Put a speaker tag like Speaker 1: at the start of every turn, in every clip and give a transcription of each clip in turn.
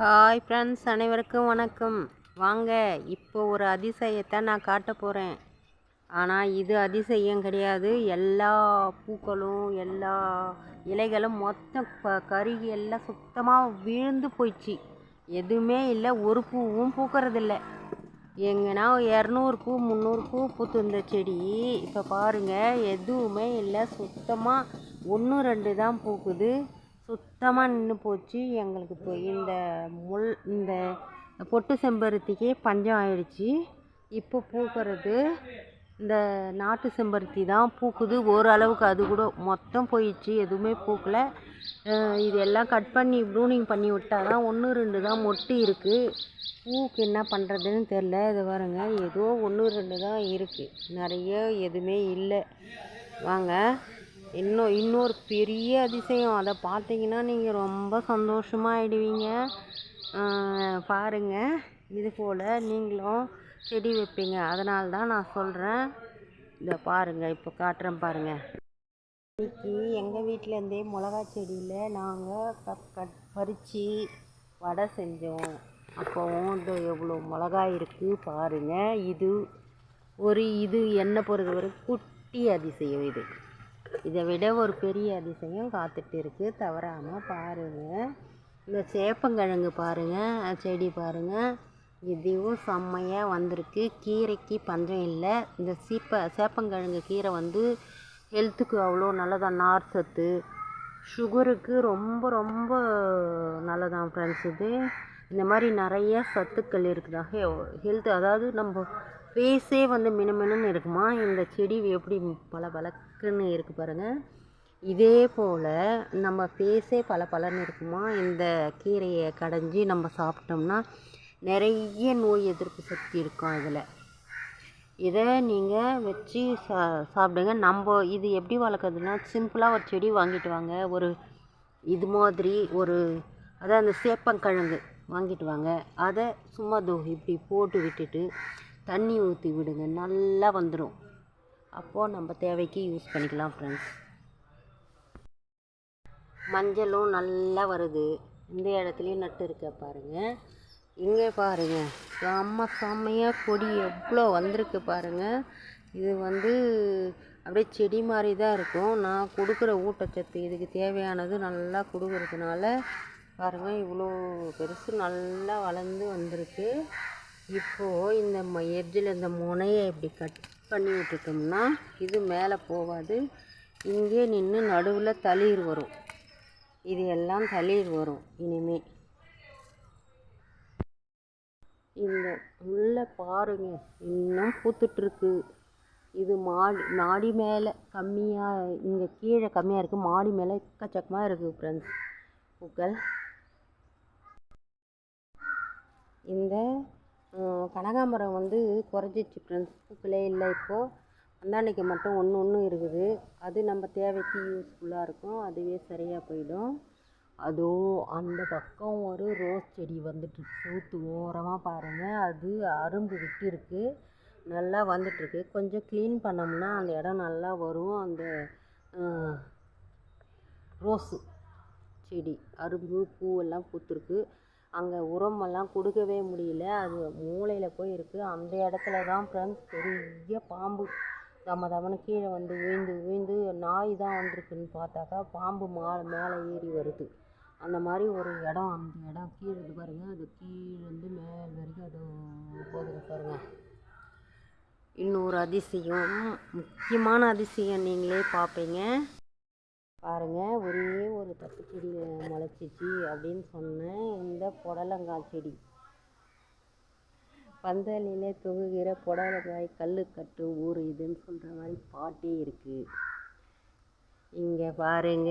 Speaker 1: Hi friends அனைவருக்கும் வணக்கம். வாங்க இப்போ ஒரு அதிசயத்தை நான் காட்ட போகிறேன் ஆனால் இது அதிசயம் கிடையாது. எல்லா பூக்களும் எல்லா இலைகளும் மொத்தம் ப கருகி எல்லாம் சுத்தமாக விழுந்து போயிடுச்சு. எதுவுமே இல்லை. ஒரு பூவும் பூக்கறதில்ல. எங்கன்னா இரநூறு பூ முந்நூறு பூ பூத்திருந்த செடி. இப்போ பாருங்கள் எதுவுமே இல்லை. சுத்தமாக ஒன்று ரெண்டு தான் பூக்குது. சுத்தமாக நின்று போச்சு. எங்களுக்கு இப்போ இந்த முள் இந்த பொட்டு செம்பருத்திக்கே பஞ்சம் ஆயிடுச்சு. இப்போ பூக்கிறது இந்த நாட்டு செம்பருத்தி தான் பூக்குது. ஓரளவுக்கு அது கூட மொத்தம் போயிடுச்சு. எதுவுமே பூக்கலை. இது எல்லாம் கட் பண்ணி ப்ரூனிங் பண்ணி விட்டால் தான் ஒன்று ரெண்டு தான் மொட்டு இருக்குது பூக்கு என்ன பண்ணுறதுன்னு தெரில இது பாருங்க. ஏதோ ஒன்று ரெண்டு தான் இருக்குது நிறைய எதுவுமே இல்லை. வாங்க. இன்னும் இன்னொரு பெரிய அதிசயம். அதை பார்த்தீங்கன்னா நீங்கள் ரொம்ப சந்தோஷமாகிடுவீங்க பாருங்கள் இது போல் நீங்களும் செடி வைப்பீங்க. அதனால தான் நான் சொல்கிறேன் இதை பாருங்கள் இப்போ காட்டுறேன் பாருங்கள் இன்றைக்கி எங்கள் வீட்டிலேருந்தே மிளகா செடியில் நாங்கள் கட் கட் பறித்து வடை செஞ்சோம். அப்போவும் இந்த எவ்வளோ மிளகா இருக்குது பாருங்கள் இது ஒரு இது என்னை பொறுத்தவரை குட்டி அதிசயம் இது. இதை விட ஒரு பெரிய அதிசயம் காத்துட்டு இருக்குது தவறாமல் பாருங்கள் இந்த சேப்பங்கிழங்கு பாருங்கள் செடி பாருங்கள் இதுவும் செம்மையாக வந்திருக்கு. கீரைக்கு பஞ்சம் இல்லை. இந்த சீப்ப சேப்பங்கிழங்கு கீரை வந்து ஹெல்த்துக்கு அவ்வளோ நல்லதான் நார் சத்து. சுகருக்கு ரொம்ப ரொம்ப நல்லதான் ஃப்ரெண்ட்ஸ் இது. இந்த மாதிரி நிறைய சத்துக்கள் இருக்குதாக ஹெல்த் அதாவது நம்ம ஃபேஸே வந்து மினுமினுன்னு இருக்குமா? இந்த செடி எப்படி பல டக்குன்னு இருக்கு பாருங்கள் இதே போல் நம்ம ஃபேஸே பல பலன்னு இருக்குமா? இந்த கீரையை கடைஞ்சி நம்ம சாப்பிட்டோம்னா நிறைய நோய் எதிர்ப்பு சக்தி இருக்கும் அதில் இதை நீங்கள் வச்சு சா சாப்பிடுங்க. நம்ம இது எப்படி வளர்க்குறதுன்னா சிம்பிளாக ஒரு செடி வாங்கிட்டு வாங்க. ஒரு இது மாதிரி ஒரு அதான் அந்த சேப்பங்கிழங்கு வாங்கிட்டு வாங்க. அதை சும்மா தோ இப்படி போட்டு விட்டுட்டு தண்ணி ஊற்றி விடுங்க. நல்லா வந்துடும் அப்போது நம்ம தேவைக்கு யூஸ் பண்ணிக்கலாம் ஃப்ரெண்ட்ஸ் மஞ்சளும் நல்லா வருது. இந்த இடத்துலையும் நட்டு இருக்க பாருங்கள் இங்கே பாருங்கள் செம்ம செம்மையாக கொடி எவ்வளோ வந்திருக்கு பாருங்கள் இது வந்து அப்படியே செடி மாதிரி தான் இருக்கும். நான் கொடுக்குற ஊட்டச்சத்து இதுக்கு தேவையானது நல்லா கொடுக்கறதுனால பாருங்கள் இவ்வளோ பெருசு நல்லா வளர்ந்து வந்திருக்கு. இப்போது இந்த ம எட்ஜில் இந்த முனையை இப்படி கட் பண்ணி விட்டுட்டோம்னா இது மேலே போகாது. இங்கே நின்று நடுவில் தளிர் வரும். இது எல்லாம் தளிர் வரும். இனிமே இந்த உள்ள பாருங்க இன்னும் பூத்துட்ருக்கு இது மாடி மாடி மேலே கம்மியாக இங்கே கீழே கம்மியாக இருக்குது மாடி மேலே எக்கச்சக்கமாக இருக்குது ஃப்ரெண்ட்ஸ் பூக்கள். இந்த கனகாம்பரம் வந்து குறைஞ்சிச்சு ஃப்ரெண்ட்ஸ் பூக்களே இல்லை இப்போது அந்தாண்டிக்கு மட்டும் ஒன்று ஒன்று இருக்குது. அது நம்ம தேவைக்கு யூஸ்ஃபுல்லாக இருக்கும். அதுவே சரியாக போயிடும். அதோ அந்த பக்கம் ஒரு ரோஸ் செடி வந்துட்டு சூத்து ஓரமாக பாருங்கள் அது அரும்பு விட்டுருக்கு. நல்லா வந்துட்டுருக்கு. கொஞ்சம் க்ளீன் பண்ணோம்னா அந்த இடம் நல்லா வரும். அந்த ரோஸு செடி அரும்பு பூவெல்லாம் பூத்துருக்கு. அங்கே உரமெல்லாம் கொடுக்கவே முடியல. அது மூலையில் போய் இருக்குது அந்த இடத்துல தான் ஃப்ரெண்ட்ஸ் பெரிய பாம்பு. தம்ம தமன்னு கீழே வந்து விழுந்து விழுந்து நாய் தான் வந்திருக்குன்னு பார்த்தாக்கா பாம்பு மா மேலே ஏறி வருது. அந்த மாதிரி ஒரு இடம் அந்த இடம் கீழே இருந்து பாருங்கள் அது கீழேருந்து மேல் வரைக்கும் அது போகுது பாருங்கள் இன்னொரு அதிசயம். முக்கியமான அதிசயம் நீங்களே பார்ப்பீங்க. பாருங்க ஒரே ஒரு தப்பு செடி முளைச்சிச்சு அப்படின்னு சொன்னேன் இந்த புடலங்காய் செடி. பந்தலிலே தொகுகிற புடலங்காய் கல் கட்டு ஊர் இதுன்னு சொல்கிற மாதிரி பாட்டே இருக்குது இங்கே பாருங்க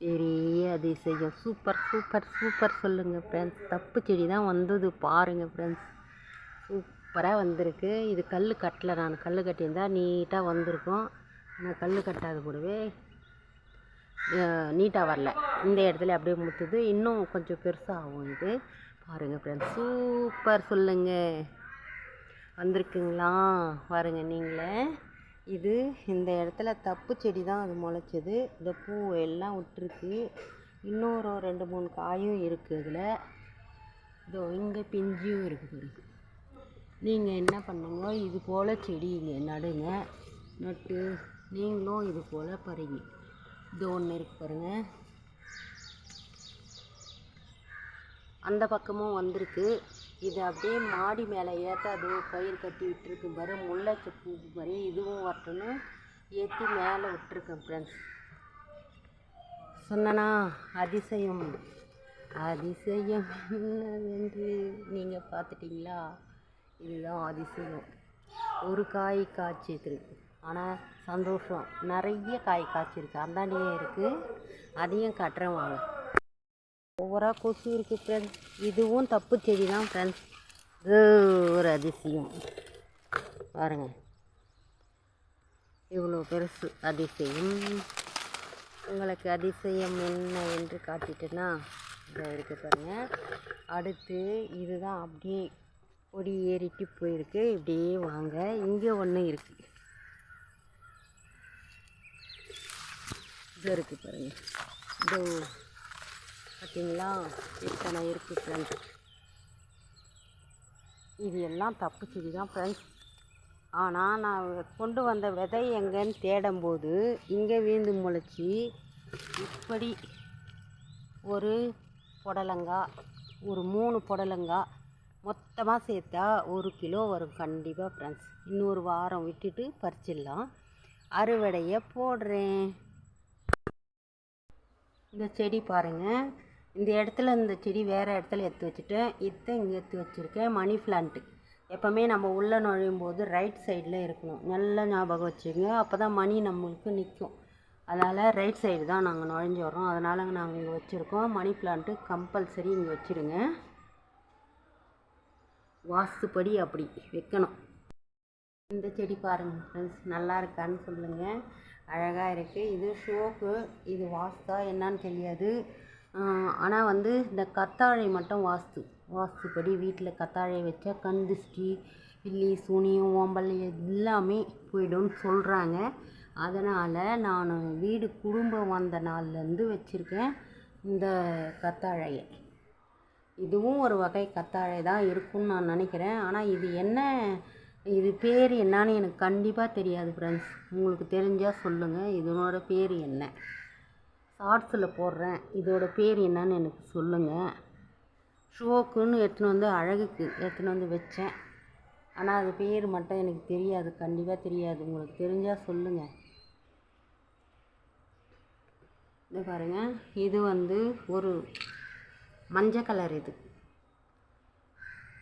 Speaker 1: பெரிய அதிசயம். சூப்பர் சூப்பர் சூப்பர் சொல்லுங்கள் ஃப்ரெண்ட்ஸ் தப்பு செடி தான் வந்தது பாருங்கள் ஃப்ரெண்ட்ஸ் சூப்பராக வந்திருக்கு. இது கல் கட்டலை நான். கல் கட்டியிருந்தால் நீட்டாக வந்திருக்கும். நான் கல் கட்டாத கூடவே நீட்டாக வரல. இந்த இடத்துல அப்படியே முத்துது. இன்னும் கொஞ்சம் பெருசாக ஆகும் இது. பாருங்கள் ஃப்ரெண்ட்ஸ் சூப்பர் சொல்லுங்கள் வந்திருக்குங்களா? பாருங்க நீங்களே. இது இந்த இடத்துல தப்பு செடி தான் அது முளைச்சது. இந்த பூ எல்லாம் விட்டுருக்கு. இன்னொரு ரெண்டு மூணு காயும் இருக்குது இதில். இதோ இங்கே பிஞ்சியும் இருக்குது நீங்கள் என்ன பண்ணுங்க? இது போல் செடிங்க நடுங்க. நட்டு நீங்களும் இது போல் பருகி. இது ஒன்று இருக்கு பாருங்கள் அந்த பக்கமும் வந்திருக்கு. இது அப்படியே மாடி மேலே ஏற்ற அது பயிர் கட்டி விட்டுருக்கு பாரு. முல்லைச்சி பூ மாதிரி இதுவும் வரட்டுன்னு ஏற்றி மேலே விட்டுருக்கேன் ஃப்ரெண்ட்ஸ் சொன்னனா அதிசயம். அதிசயம் என்னவென்று நீங்கள் பார்த்துட்டிங்களா? இதுதான் அதிசயம். ஒரு காய் காய்ச்சிருக்கு. ஆனால் சந்தோஷம். நிறைய காய் காய்ச்சிருக்கு. அந்தாண்டியே இருக்குது அதையும் கட்டுறேன் வாங்க. ஒவ்வொரு கொசு இருக்குது ஃப்ரெண்ட்ஸ் இதுவும் தப்பு செடி தான் ஃப்ரெண்ட்ஸ் இது ஒரு அதிசயம். பாருங்க. இவ்வளோ பெருசு அதிசயம். உங்களுக்கு அதிசயம் என்ன என்று காட்டிட்டுன்னா இதை இருக்குது பாருங்கள் அடுத்து இதுதான் அப்படியே கொடி ஏறிட்டு போயிருக்கு. இப்படியே வாங்க. இங்கே ஒன்று இருக்குது இது இருக்குது பாருங்கள் இதோ பார்த்தீங்களா? இத்தனை இருக்குது ஃப்ரெண்ட்ஸ் இது எல்லாம் தப்பு செடி தான் ஃப்ரெண்ட்ஸ் ஆனால் நான் கொண்டு வந்த விதை எங்கேன்னு தேடும்போது இங்கே வீழ்ந்து முளைச்சி இப்படி ஒரு புடலங்காய் ஒரு மூணு புடலங்காய் மொத்தமாக சேர்த்தா ஒரு கிலோ வரும். கண்டிப்பாக ஃப்ரெண்ட்ஸ் இன்னொரு வாரம் விட்டுட்டு பறிச்சிடலாம். அறுவடையை போடுறேன். இந்த செடி பாருங்கள் இந்த இடத்துல இந்த செடி வேறு இடத்துல எடுத்து வச்சுட்டேன் இதை இங்கே எடுத்து வச்சுருக்கேன். மணி பிளான்ட்டு எப்போவுமே நம்ம உள்ளே நுழையும் போது ரைட் சைடில் இருக்கணும். நல்லா ஞாபகம் வச்சுக்கோங்க அப்போ தான் மணி நம்மளுக்கு நிற்கும் அதனால் ரைட் சைடு தான் நாங்கள் நுழைஞ்சு வரோம் அதனால் நாங்கள் இங்கே வச்சுருக்கோம். மணி பிளான்ட்டு கம்பல்சரி இங்கே வச்சுருங்க. வாஸ்துப்படி அப்படி வைக்கணும். இந்த செடி பாருங்கள் ஃப்ரெண்ட்ஸ் நல்லா இருக்கான்னு சொல்லுங்கள் அழகாக இருக்குது இது ஷோக்கு இது வாஸ்தா என்னன்னு தெரியாது. ஆனால் வந்து இந்த கத்தாழை மட்டும் வாஸ்து வாஸ்துப்படி வீட்டில் கத்தாழை வச்சா கண் திருஷ்டி பில்லி சூனியம் ஓம்பல் எல்லாமே போய்டும்னு சொல்கிறாங்க அதனால் நான் வீடு குடும்பம் வந்த நாள்லேருந்து வச்சுருக்கேன் இந்த கத்தாழையை. இதுவும் ஒரு வகை கத்தாழை தான் இருக்கும்னு நான் நினைக்கிறேன். ஆனால் இது என்ன இது பேர் என்னன்னு எனக்கு கண்டிப்பாக தெரியாது ஃப்ரெண்ட்ஸ் உங்களுக்கு தெரிஞ்சால் சொல்லுங்கள் இதனோட பேர் என்ன? ஷார்ட்ஸில் போடுறேன். இதோட பேர் என்னன்னு எனக்கு சொல்லுங்கள் ஷோக்குன்னு எடுத்துன்னு வந்து அழகுக்கு எடுத்துன்னு வந்து வச்சேன். ஆனால் அது பேர் மட்டும் எனக்கு தெரியாது. கண்டிப்பாக தெரியாது. உங்களுக்கு தெரிஞ்சால் சொல்லுங்கள் இது பாருங்கள் இது வந்து ஒரு மஞ்சள் கலர் இது.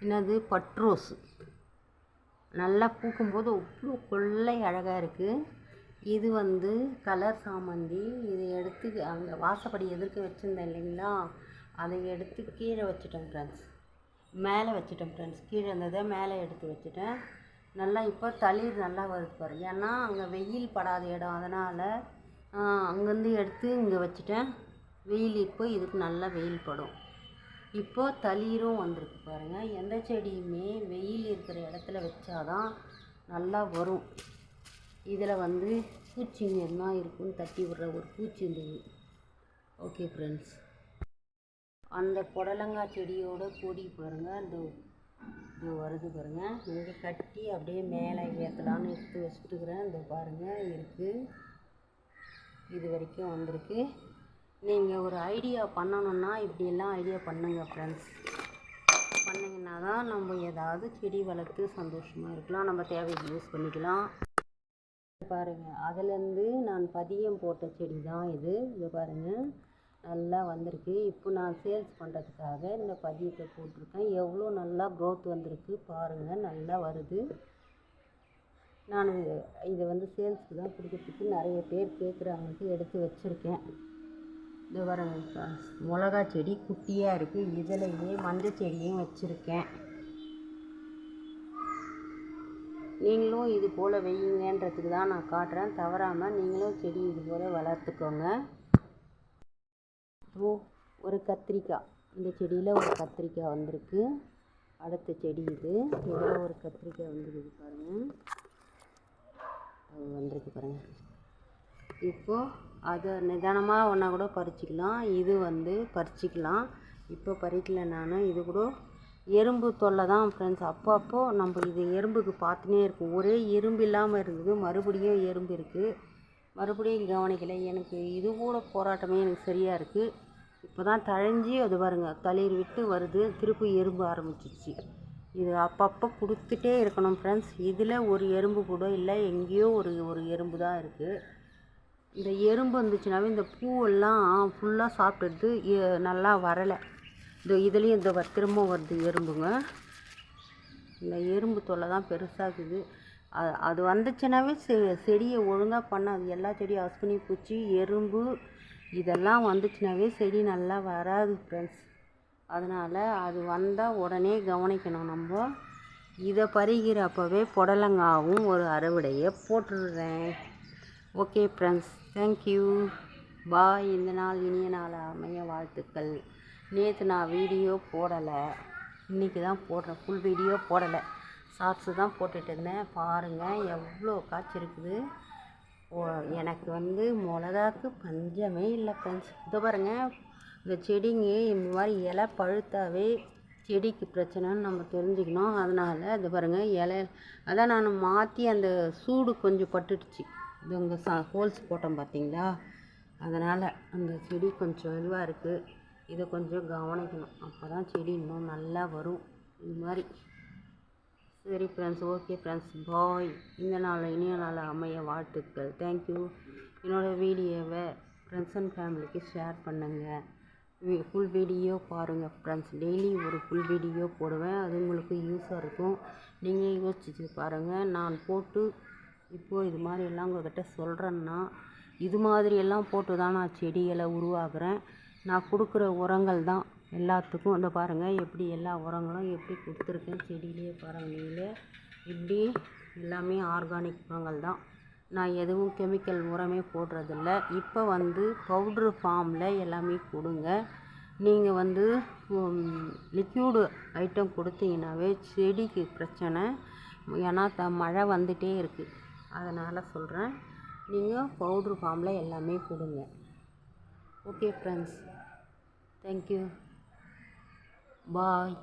Speaker 1: என்னது? பட்ரோஸு நல்லா பூக்கும்போது அவ்வளோ கொள்ளை அழகாக இருக்குது இது வந்து கலர் சாமந்தி. இதை எடுத்து அங்கே வாசப்படி எதிர்க்க வச்சுருந்தேன் இல்லைங்களா? அதை எடுத்து கீழே வச்சுட்டேன் ஃப்ரெண்ட்ஸ் மேலே வச்சுட்டேன் ஃப்ரெண்ட்ஸ் கீழே இருந்ததை மேலே எடுத்து வச்சுட்டேன். நல்லா இப்போ தளிர் நல்லா வருது பாரு. ஏன்னா அங்கே வெயில் படாத இடம். அதனால் அங்கேருந்து எடுத்து இங்கே வச்சுட்டேன். வெயில் இப்போ இதுக்கு நல்லா வெயில் படும். இப்போது தளிரும் வந்திருக்கு பாருங்கள் எந்த செடியுமே வெயில் இருக்கிற இடத்துல வச்சாதான் நல்லா வரும். இதில் வந்து பூச்சிங்க என்ன இருக்குன்னு தட்டி விடுற ஒரு பூச்சி இருந்தது ஓகே ஃப்ரெண்ட்ஸ் அந்த புடலங்காய் செடியோட கொடி பாருங்கள் அந்த இது வருது பாருங்கள் இங்கே கட்டி அப்படியே மேலே ஏற்றலான்னு எடுத்து வச்சுட்டுக்கிறேன். இந்த பாருங்கள் இருக்குது இது வரைக்கும் வந்திருக்கு. நீங்கள் ஒரு ஐடியா பண்ணணுன்னா இப்படியெல்லாம் ஐடியா பண்ணுங்கள் ஃப்ரெண்ட்ஸ் பண்ணிங்கன்னா தான் நம்ம ஏதாவது செடி வளர்த்து சந்தோஷமாக இருக்கலாம். நம்ம தேவைக்கு யூஸ் பண்ணிக்கலாம். பாருங்கள் அதுலேருந்து நான் பதியம் போட்ட செடி தான் இது. இதை பாருங்கள் நல்லா வந்திருக்கு. இப்போ நான் சேல்ஸ் பண்ணுறதுக்காக இந்த பதியத்தை போட்டிருக்கேன். எவ்வளோ நல்லா க்ரோத் வந்திருக்கு பாருங்கள் நல்லா வருது. நான் இதை வந்து சேல்ஸ்க்கு தான் கொடுக்கறதுக்கு நிறைய பேர் கேட்குறாங்கன்ட்டு எடுத்து வச்சுருக்கேன். இது வர மிளகா செடி குட்டியாக இருக்குது இதுலையே மஞ்சள் செடியும் வச்சுருக்கேன். நீங்களும் இது போல் வையுங்கன்றதுக்கு தான் நான் காட்டுறேன். தவறாமல் நீங்களும் செடி இது போல் வளர்த்துக்கோங்க. ஓ ஒரு கத்திரிக்காய். இந்த செடியில் ஒரு கத்திரிக்காய் வந்திருக்கு. அடுத்த செடி இது. இதில் ஒரு கத்திரிக்காய் வந்திருக்கு பாருங்கள் அது வந்திருக்கு பாருங்கள் இப்போது அதை நிதானமாக ஒன்றா கூட பறிச்சிக்கலாம். இது வந்து பறிச்சிக்கலாம். இப்போ பறிக்கல நான். இது கூட எறும்பு தொல்லை தான் ஃப்ரெண்ட்ஸ் அப்போ நம்ம இது எறும்புக்கு பார்த்துனே இருக்கும் ஒரே எறும்பு இல்லாமல் இருந்தது. மறுபடியும் எறும்பு இருக்குது மறுபடியும் கவனிக்கலை. எனக்கு இது கூட போராட்டமே எனக்கு சரியாக இருக்குது இப்போ தான் தழைஞ்சி அது பாருங்க தளிர் விட்டு வருது. திருப்பி எறும்பு ஆரம்பிச்சிருச்சு. இது அப்பப்போ கொடுத்துட்டே இருக்கணும் ஃப்ரெண்ட்ஸ் இதில் ஒரு எறும்பு கூட இல்லை. எங்கேயோ ஒரு ஒரு எறும்பு தான் இருக்குது இந்த எறும்பு வந்துச்சுனாவே இந்த பூவெல்லாம் ஃபுல்லாக சாப்பிட்டுடுது நல்லா வரலை. இந்த இதுலேயும் இந்த வ- திரும்ப வருது எறும்புங்க. இந்த எறும்பு தொல்லை தான் பெருசாகுது. அது அது வந்துச்சுனாவே செ செடியை ஒழுங்காக பண்ணாது. எல்லா செடியும் அஸ்வினி பூச்சி எறும்பு இதெல்லாம் வந்துச்சுனாவே செடி நல்லா வராது ஃப்ரெண்ட்ஸ் அதனால் அது வந்தால் உடனே கவனிக்கணும் நம்ம. இதை பறிக்கிறப்பவே புடலங்காவும் ஒரு அறுவடையை போட்டுடுறேன். ஓகே ஃப்ரெண்ட்ஸ் தேங்க்யூ பாய் இந்த நாள் இனிய நாள் அமைய வாழ்த்துக்கள். நேற்று நான் வீடியோ போடலை. இன்றைக்கி தான் போடுறேன். ஃபுல் வீடியோ போடலை. ஷார்ட்ஸு தான் போட்டுட்டு இருந்தேன். பாருங்கள் எவ்வளோ காய்ச்சிருக்குது ஓ எனக்கு வந்து மிளகாக்கு பஞ்சமே இல்லை ஃப்ரெண்ட்ஸ் இதை பாருங்கள் இந்த செடிங்க இந்த மாதிரி இலை பழுத்தாவே செடிக்கு பிரச்சனைன்னு நம்ம தெரிஞ்சுக்கணும். அதனால் இது பாருங்கள் இலை அதான் நான் மாற்றி அந்த சூடு கொஞ்சம் பட்டுடுச்சு. இது உங்கள் சா ஹோல்ஸ் போட்டோம் பார்த்தீங்களா அதனால் அந்த செடி கொஞ்சம் இதுவாக இருக்குது இதை கொஞ்சம் கவனிக்கணும். அப்போ தான் செடி இன்னும் நல்லா வரும். இது மாதிரி. சரி ஃப்ரெண்ட்ஸ் ஓகே ஃப்ரெண்ட்ஸ் பாய் இந்த நாள் இனிய நாள் அமைய வாழ்த்துக்கள். தேங்க்யூ என்னோடய வீடியோவை ஃப்ரெண்ட்ஸ் அண்ட் ஃபேமிலிக்கு ஷேர் பண்ணுங்கள் ஃபுல் வீடியோ பாருங்கள் ஃப்ரெண்ட்ஸ் டெய்லி ஒரு ஃபுல் வீடியோ போடுவேன். அது உங்களுக்கு யூஸாக இருக்கும். நீங்கள் யோசிச்சு பாருங்கள் நான் போட்டு இப்போது இது மாதிரி எல்லாம் உங்கள்கிட்ட சொல்கிறேன்னா இது மாதிரி எல்லாம் போட்டு தான் நான் செடிகளை உருவாக்குறேன். நான் கொடுக்குற உரங்கள் தான் எல்லாத்துக்கும். வந்து பாருங்கள் எப்படி எல்லா உரங்களும் எப்படி கொடுத்துருக்கேன் செடியிலே பாருங்கள் நீங்களே இப்படி எல்லாமே ஆர்கானிக் உரங்கள் தான். நான் எதுவும் கெமிக்கல் உரமே போடுறதில்ல. இப்போ வந்து பவுட்ரு ஃபார்மில் எல்லாமே கொடுங்க. நீங்கள் வந்து லிக்யூடு ஐட்டம் கொடுத்தீங்கன்னாவே செடிக்கு பிரச்சனை. ஏன்னா த மழை வந்துகிட்டே இருக்குது அதனால் சொல்கிறேன் நீங்கள் பவுட்ரு ஃபார்மில் எல்லாமே கொடுங்க ஓகே ஃப்ரெண்ட்ஸ் தேங்க்யூ பாய்